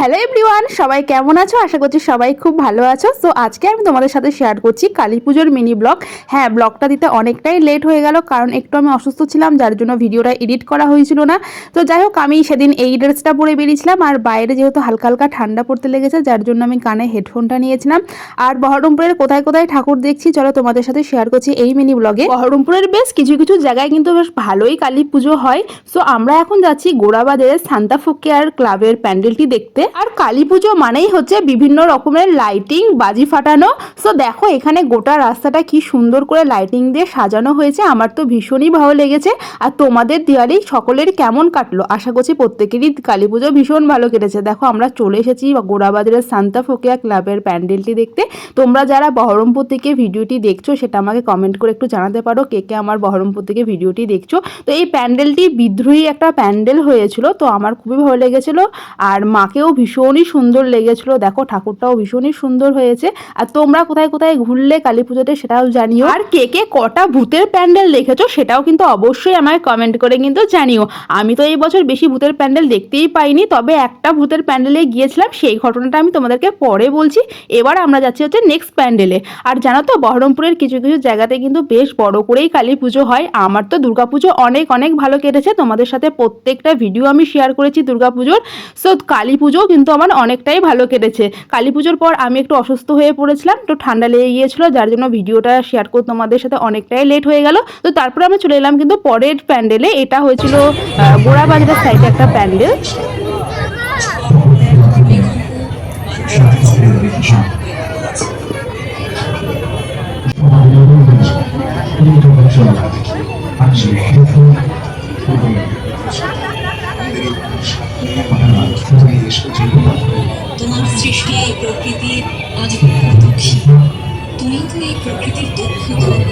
Hello everyone সবাই কেমন আছো? আশা করছি সবাই খুব ভালো আছো। সো আজকে আমি তোমাদের সাথে শেয়ার করছি কালী পুজোর মিনি ব্লগ হ্যাঁ ব্লগটা দিতে অনেকটাই লেট হয়ে গেল, কারণ একটু আমি অসুস্থ ছিলাম, যার জন্য ভিডিওটা এডিট করা হয়েছিল না। তো যাই হোক, আমি সেদিন এই ড্রেসটা পরে বেরিয়েছিলাম, আর বাইরে যেহেতু হালকা হালকা ঠান্ডা পড়তে লেগেছে, যার জন্য আমি কানে হেডফোনটা নিয়েছিলাম। আর বহরমপুরের কোথায় কোথায় ঠাকুর দেখছি, চলো তোমাদের সাথে শেয়ার করছি এই মিনি ব্লগে বহরমপুরের বেশ কিছু কিছু জায়গায় কিন্তু বেশ ভালোই কালী পুজো হয়। সো আমরা এখন যাচ্ছি গোড়াবাজারের সান্তা ফুকেয়ার ক্লাবের প্যান্ডেলটি দেখতে। আর কালী পুজো মানেই হচ্ছে বিভিন্ন রকমের লাইটিং বাজি ফাটানো। সো দেখো, এখানে গোটা রাস্তাটা কি সুন্দর করে লাইটিং দিয়ে সাজানো হয়েছে। আমার তো ভীষণই ভালো লেগেছে। আর তোমাদের দিওয়ালি সকলের কেমন কাটলো? আশা করছি প্রত্যেকেরই কালী পুজো ভীষণ ভালো কেটেছে। দেখো, আমরা চলে এসেছি গোড়াবাজারের সান্তা ফোকিয়া ক্লাবের প্যান্ডেলটি দেখতে। তোমরা যারা বহরমপুর থেকে ভিডিওটি দেখছ, সেটা আমাকে কমেন্ট করে একটু জানাতে পারো কে কে আমার বহরমপুর থেকে ভিডিওটি দেখছ। তো, এই প্যান্ডেলটি বিদ্রোহী একটা প্যান্ডেল হয়েছিল, তো আমার খুবই ভালো লেগেছিলো। আর মাকেও ভীষণই সুন্দর লেগেছিল। দেখো, ঠাকুরটাও ভীষণই সুন্দর হয়েছে। আর তোমরা কোথায় কোথায় ঘুরলে কালী পুজোতে সেটাও জানিও। আর কে কে কটা ভূতের প্যান্ডেল দেখেছ সেটাও কিন্তু অবশ্যই আমায় কমেন্ট করে কিন্তু জানিও। আমি তো এই বছর বেশি ভূতের প্যান্ডেল দেখতেই পাইনি, তবে একটা ভূতের প্যান্ডেলে গিয়েছিলাম, সেই ঘটনাটা আমি তোমাদেরকে পরে বলছি। এবার আমরা যাচ্ছি হচ্ছে নেক্সট প্যান্ডেলে। আর জানো তো, বহরমপুরের কিছু কিছু জায়গাতে কিন্তু বেশ বড় করেই কালী পুজো হয়। আমার তো দুর্গাপুজো অনেক অনেক ভালো কেটেছে। তোমাদের সাথে প্রত্যেকটা ভিডিও আমি শেয়ার করেছি দুর্গাপুজোর সো কালী পুজোও কিন্তু আমার অনেকটাই ভালো কেটেছে। কালী পুজোর পর আমি একটু অসুস্থ হয়ে পড়েছিলাম একটু ঠান্ডা লেগে গিয়েছিল, যার জন্য ভিডিওটা শেয়ার করতে তোমাদের সাথে অনেকটাই লেট হয়ে গেল। তো তারপরে আমি চলে এলাম কিন্তু পরের প্যান্ডেলে এটা হয়েছিল গোড়া বাজারের সাইডে একটা প্যান্ডেল তোমার সৃষ্টি এই প্রকৃতির আজ দুঃখী তুমি তো এই প্রকৃতির দুঃখ সমস্ত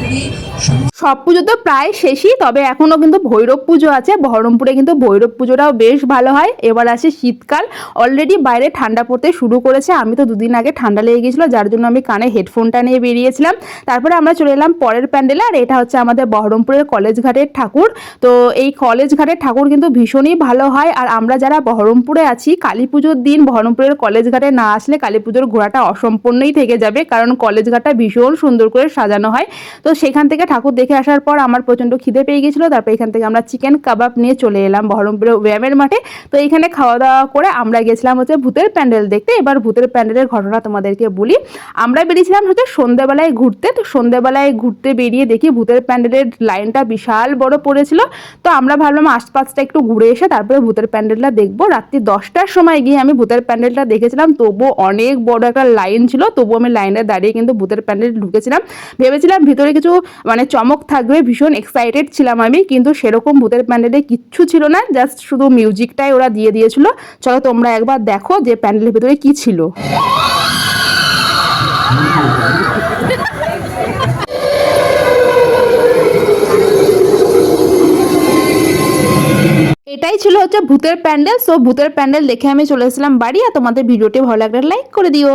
সব পুজো তো প্রায় শেষই, তবে এখনও কিন্তু ভৈরব পুজো আছে। বহরমপুরে কিন্তু ভৈরব পুজোটাও বেশ ভালো হয়। এবার আসে শীতকাল। অলরেডি বাইরে ঠান্ডা পড়তে শুরু করেছে। আমি তো দুদিন আগে ঠান্ডা লেগে গেছিল যার জন্য আমি কানে হেডফোনটা নিয়ে বেরিয়েছিলাম। তারপরে আমরা চলে এলাম পরের প্যান্ডেলে, আর এটা হচ্ছে আমাদের বহরমপুরের কলেজ ঘাটের ঠাকুর। তো এই কলেজ ঘাটের ঠাকুর কিন্তু ভীষণই ভালো হয়। আর আমরা যারা বহরমপুরে আছি, কালী পুজোর দিন বহরমপুরের কলেজ ঘাটে না আসলে কালী পুজোর ঘোরাটা অসম্পূর্ণই থেকে যাবে। কারণ কলেজ ঘাটটা ভীষণ সুন্দর করে সাজানো হয়। তো সেখান থেকে ঠাকুর দেখে আসার পর আমার প্রচণ্ড খিদে পেয়ে গেছিল তারপর এখান থেকে আমরা চিকেন কাবাব নিয়ে চলে এলাম বহরমপুরের ব্যায়ামের মাঠে। তো এখানে খাওয়া দাওয়া করে আমরা গেছিলাম হচ্ছে ভূতের প্যান্ডেল দেখতে। এবার ভূতের প্যান্ডেলের ঘটনা তোমাদেরকে বলি। আমরা বেরিয়েছিলাম হচ্ছে সন্ধ্যেবেলায় ঘুরতে। তো সন্ধ্যেবেলায় ঘুরতে বেরিয়ে দেখি ভূতের প্যান্ডেলের লাইনটা বিশাল বড় পড়েছিল। তো আমরা ভাবলাম আশপাশটা একটু ঘুরে এসে তারপরে ভূতের প্যান্ডেলটা দেখব। রাত্রি দশটার সময় গিয়ে আমি ভূতের প্যান্ডেলটা দেখেছিলাম। তবুও অনেক বড় একটা লাইন ছিল। তবু আমি লাইনে দাঁড়িয়ে কিন্তু ভূতের প্যান্ডেল ঢুকেছিলাম। ভেবেছিলাম ভিতরে কিছু মানে চমক থাকবে, ভীষণ এক্সাইটেড ছিলাম আমি, কিন্তু সেরকম ভূতের প্যান্ডেলে কিচ্ছু ছিল না জাস্ট শুধু মিউজিকটাই ওরা দিয়ে দিয়েছিল। চলো তোমরা একবার দেখো যে প্যান্ডেলের ভিতরে কি ছিল। এটাই ছিল হচ্ছে ভূতের প্যান্ডেল। সো ভূতের প্যান্ডেল দেখে আমি চলে এসেছিলাম বাড়ি, আর তোমাদের ভিডিওটি ভালো লাগলে লাইক করে দিও।